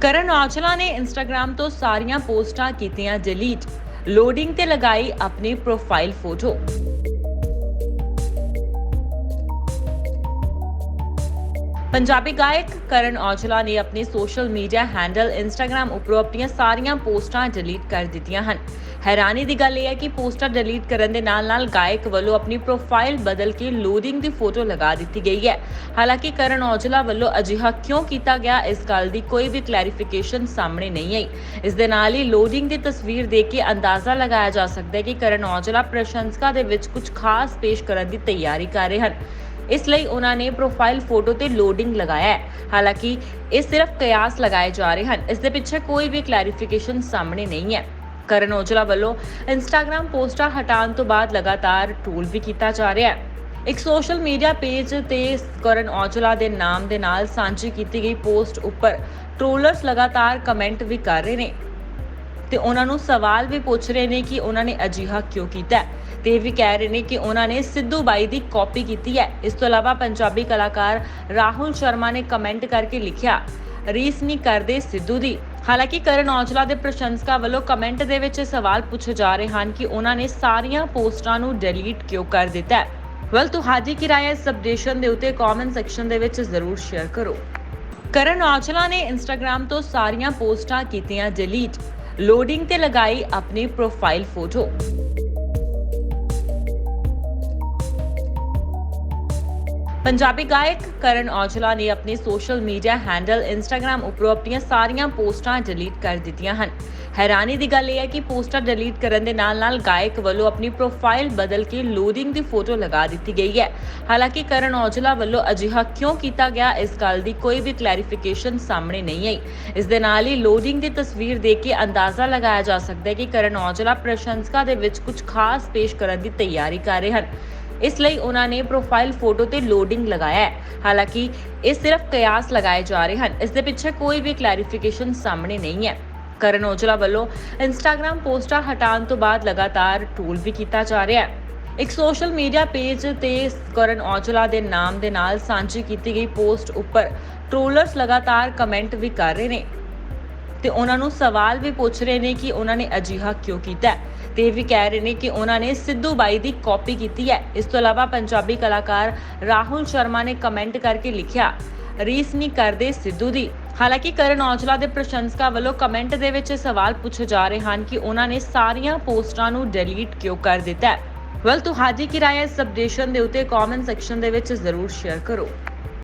ਕਰਨ ਔਜਲਾ ਨੇ ਇੰਸਟਾਗ੍ਰam ਤੋਂ ਸਾਰੀਆਂ ਪੋਸਟਾਂ ਕੀਤੀਆਂ ਡਿਲੀਟ। ਲੋਡਿੰਗ ਤੇ ਲਗਾਈ ਆਪਣੀ ਪ੍ਰੋਫਾਈਲ ਫੋਟੋ ਪੰਜਾਬੀ ਗਾਇਕ ਕਰਨ ਔਜਲਾ ਨੇ ਆਪਣੇ ਸੋਸ਼ਲ ਮੀਡੀਆ ਹੈਂਡਲ ਇੰਸਟਾਗ੍ਰam ਉੱਪਰੋਂ ਆਪਣੀਆਂ ਸਾਰੀਆਂ ਪੋਸਟਾਂ ਡਿਲੀਟ ਕਰ ਦਿੱਤੀਆਂ ਹਨ। ਹੈਰਾਨੀ ਦੀ ਗੱਲ ਇਹ ਹੈ ਕਿ ਪੋਸਟਾਂ ਡਿਲੀਟ ਕਰਨ ਦੇ ਨਾਲ-ਨਾਲ ਗਾਇਕ ਵੱਲੋਂ ਆਪਣੀ ਪ੍ਰੋਫਾਈਲ ਬਦਲ ਕੇ ਲੋਡਿੰਗ ਦੀ ਫੋਟੋ ਲਗਾ ਦਿੱਤੀ ਗਈ ਹੈ। ਹਾਲਾਂਕਿ ਕਰਨ ਔਜਲਾ ਵੱਲੋਂ ਅਜਿਹਾ ਕਿਉਂ ਕੀਤਾ ਗਿਆ, ਇਸ ਗੱਲ ਦੀ ਕੋਈ ਵੀ ਕਲੈਰੀਫਿਕੇਸ਼ਨ ਸਾਹਮਣੇ ਨਹੀਂ ਆਈ। ਇਸ ਦੇ ਨਾਲ ਹੀ ਲੋਡਿੰਗ ਦੀ ਤਸਵੀਰ ਦੇਖ ਕੇ ਅੰਦਾਜ਼ਾ ਲਗਾਇਆ ਜਾ ਸਕਦਾ ਹੈ ਕਿ ਕਰਨ ਔਜਲਾ ਪ੍ਰਸ਼ੰਸਕਾਂ ਦੇ ਵਿੱਚ ਕੁਝ ਖਾਸ ਪੇਸ਼ ਕਰਨ ਦੀ ਤਿਆਰੀ ਕਰ ਰਹੇ ਹਨ। ਇਸ ਲਈ ਉਹਨਾਂ ਨੇ ਪ੍ਰੋਫਾਈਲ ਫੋਟੋ ਤੇ ਲੋਡਿੰਗ ਲਗਾਇਆ ਹੈ। ਹਾਲਾਂਕਿ ਇਹ ਸਿਰਫ ਕਿਆਸ ਲਗਾਏ ਜਾ ਰਹੇ ਹਨ। ਇਸ ਦੇ ਪਿੱਛੇ ਕੋਈ ਵੀ ਕਲੈਰੀਫਿਕੇਸ਼ਨ ਸਾਹਮਣੇ ਨਹੀਂ ਹੈ। ਕਰਨ ਔਜਲਾ ਵੱਲੋਂ ਇੰਸਟਾਗ੍ਰam ਪੋਸਟਾਂ ਹਟਾਉਣ ਤੋਂ ਬਾਅਦ ਲਗਾਤਾਰ ਟ੍ਰੋਲ ਵੀ ਕੀਤਾ ਜਾ ਰਿਹਾ ਹੈ। ਇੱਕ ਸੋਸ਼ਲ ਮੀਡੀਆ ਪੇਜ ਤੇ ਕਰਨ ਔਜਲਾ ਦੇ ਨਾਮ ਦੇ ਨਾਲ ਸਾਂਝੀ ਕੀਤੀ ਗਈ ਪੋਸਟ ਉੱਪਰ ਟ੍ਰੋਲਰਸ ਲਗਾਤਾਰ ਕਮੈਂਟ ਵੀ ਕਰ ਰਹੇ ਨੇ। ਤੇ ਉਹਨਾਂ ਨੂੰ ਸਵਾਲ ਵੀ ਪੁੱਛ ਰਹੇ ਨੇ ਕਿ ਉਹਨਾਂ ਨੇ ਅਜਿਹਾ ਕਿਉਂ ਕੀਤਾ ਤੇ ਇਹ ਵੀ ਕਹਿ ਰਹੇ ਨੇ ਕਿ ਉਹਨਾਂ ਨੇ ਸਿੱਧੂ ਬਾਈ ਦੀ ਕਾਪੀ ਕੀਤੀ ਹੈ। ਇਸ ਤੋਂ ਇਲਾਵਾ ਪੰਜਾਬੀ ਕਲਾਕਾਰ ਰਾਹੁਲ ਸ਼ਰਮਾ ਨੇ ਕਮੈਂਟ ਕਰਕੇ ਲਿਖਿਆ, ਰੀਸ ਨਹੀਂ ਕਰਦੇ ਸਿੱਧੂ ਦੀ। ਹਾਲਾਂਕਿ ਕਰਨ ਔਜਲਾ ਦੇ ਪ੍ਰਸ਼ੰਸਕਾਂ ਵੱਲੋਂ ਕਮੈਂਟ ਦੇ ਵਿੱਚ ਸਵਾਲ ਪੁੱਛੇ ਜਾ ਰਹੇ ਹਨ ਕਿ ਉਹਨਾਂ ਨੇ ਸਾਰੀਆਂ ਪੋਸਟਾਂ ਨੂੰ ਡਿਲੀਟ ਕਿਉਂ ਕਰ ਦਿੱਤਾ ਹੈ। ਵੈਲ ਤੁਹਾਡੀ ਕੀ ਰਾਏ ਇਸ ਅਪਡੇਸ਼ਨ ਦੇ ਉੱਤੇ ਕਮੈਂਟ ਸੈਕਸ਼ਨ ਦੇ ਵਿੱਚ ਜ਼ਰੂਰ ਸ਼ੇਅਰ ਕਰੋ। ਕਰਨ ਔਜਲਾ ਨੇ ਇੰਸਟਾਗ੍ਰam ਤੋਂ ਸਾਰੀਆਂ ਪੋਸਟਾਂ ਕੀਤੀਆਂ ਡਿਲੀਟ ਲੋਡਿੰਗ ਤੇ ਲਗਾਈ ਆਪਣੀ ਪ੍ਰੋਫਾਈਲ ਫੋਟੋ ਪੰਜਾਬੀ ਗਾਇਕ ਕਰਨ ਔਜਲਾ ਨੇ ਆਪਣੇ ਸੋਸ਼ਲ ਮੀਡੀਆ ਹੈਂਡਲ ਇੰਸਟਾਗ੍ਰam ਉੱਪਰੋਂ ਆਪਣੀਆਂ ਸਾਰੀਆਂ ਪੋਸਟਾਂ ਡਿਲੀਟ ਕਰ ਦਿੱਤੀਆਂ ਹਨ। ਹੈਰਾਨੀ ਦੀ ਗੱਲ ਇਹ ਹੈ ਕਿ ਪੋਸਟਾਂ ਡਿਲੀਟ ਕਰਨ ਦੇ ਨਾਲ-ਨਾਲ ਗਾਇਕ ਵੱਲੋਂ ਆਪਣੀ ਪ੍ਰੋਫਾਈਲ ਬਦਲ ਕੇ ਲੋਡਿੰਗ ਦੀ ਫੋਟੋ ਲਗਾ ਦਿੱਤੀ ਗਈ ਹੈ। ਹਾਲਾਂਕਿ ਕਰਨ ਔਜਲਾ ਵੱਲੋਂ ਅਜਿਹਾ ਕਿਉਂ ਕੀਤਾ ਗਿਆ, ਇਸ ਗੱਲ ਦੀ ਕੋਈ ਵੀ ਕਲੈਰੀਫਿਕੇਸ਼ਨ ਸਾਹਮਣੇ ਨਹੀਂ ਆਈ। ਇਸ ਦੇ ਨਾਲ ਹੀ ਲੋਡਿੰਗ ਦੀ ਤਸਵੀਰ ਦੇਖ ਕੇ ਅੰਦਾਜ਼ਾ ਲਗਾਇਆ ਜਾ ਸਕਦਾ ਹੈ ਕਿ ਕਰਨ ਔਜਲਾ ਪ੍ਰਸ਼ੰਸਕਾਂ ਦੇ ਵਿੱਚ ਕੁਝ ਖਾਸ ਪੇਸ਼ ਕਰਨ ਦੀ ਤਿਆਰੀ ਕਰ ਰਹੇ ਹਨ। ਇਸ ਲਈ ਉਹਨਾਂ ਨੇ ਪ੍ਰੋਫਾਈਲ ਫੋਟੋ ਤੇ ਲੋਡਿੰਗ ਲਗਾਇਆ ਹੈ। ਹਾਲਾਂਕਿ ਇਹ ਸਿਰਫ ਕਿਆਸ ਲਗਾਏ ਜਾ ਰਹੇ ਹਨ। ਇਸ ਦੇ ਪਿੱਛੇ ਕੋਈ ਵੀ ਕਲੈਰੀਫਿਕੇਸ਼ਨ ਸਾਹਮਣੇ ਨਹੀਂ ਹੈ। ਕਰਨ ਔਜਲਾ ਵੱਲੋਂ ਇੰਸਟਾਗ੍ਰam ਪੋਸਟਾਂ ਹਟਾਉਣ ਤੋਂ ਬਾਅਦ ਲਗਾਤਾਰ ਟ੍ਰੋਲ ਵੀ ਕੀਤਾ ਜਾ ਰਿਹਾ ਹੈ। ਇੱਕ ਸੋਸ਼ਲ ਮੀਡੀਆ ਪੇਜ ਤੇ ਕਰਨ ਔਜਲਾ ਦੇ ਨਾਮ ਦੇ ਨਾਲ ਸਾਂਝੀ ਕੀਤੀ ਗਈ ਪੋਸਟ ਉੱਪਰ ਟ੍ਰੋਲਰਸ ਲਗਾਤਾਰ ਕਮੈਂਟ ਵੀ ਕਰ ਰਹੇ ਨੇ। ਤੇ ਉਹਨਾਂ ਨੂੰ ਸਵਾਲ ਵੀ ਪੁੱਛ ਰਹੇ ਨੇ ਕਿ ਉਹਨਾਂ ਨੇ ਅਜਿਹਾ ਕਿਉਂ ਕੀਤਾ ਹੈ। ਤੇ ਇਹ ਵੀ ਕਹਿ ਰਹੇ ਨੇ ਕਿ ਉਹਨਾਂ ਨੇ ਸਿੱਧੂ ਬਾਈ ਦੀ ਕਾਪੀ ਕੀਤੀ ਹੈ। ਇਸ ਤੋਂ ਇਲਾਵਾ ਪੰਜਾਬੀ ਕਲਾਕਾਰ ਰਾਹੁਲ ਸ਼ਰਮਾ ਨੇ ਕਮੈਂਟ ਕਰਕੇ ਲਿਖਿਆ, ਰੀਸ ਨਹੀਂ ਕਰਦੇ ਸਿੱਧੂ ਦੀ। ਹਾਲਾਂਕਿ ਕਰਨ ਔਜਲਾ ਦੇ ਪ੍ਰਸ਼ੰਸਕਾਂ ਵੱਲੋਂ ਕਮੈਂਟ ਦੇ ਵਿੱਚ ਸਵਾਲ ਪੁੱਛੇ ਜਾ ਰਹੇ ਹਨ ਕਿ ਉਹਨਾਂ ਨੇ ਸਾਰੀਆਂ ਪੋਸਟਾਂ ਨੂੰ ਡਿਲੀਟ ਕਿਉਂ ਕਰ ਦਿੱਤਾ ਹੈ? ਵੈਲ ਤੁਹਾਡੀ ਕੀ ਰਾਏ ਇਸ ਅਪਡੇਸ਼ਨ ਦੇ ਉੱਤੇ ਕਮੈਂਟ ਸੈਕਸ਼ਨ ਦੇ ਵਿੱਚ ਜ਼ਰੂਰ ਸ਼ੇਅਰ ਕਰੋ।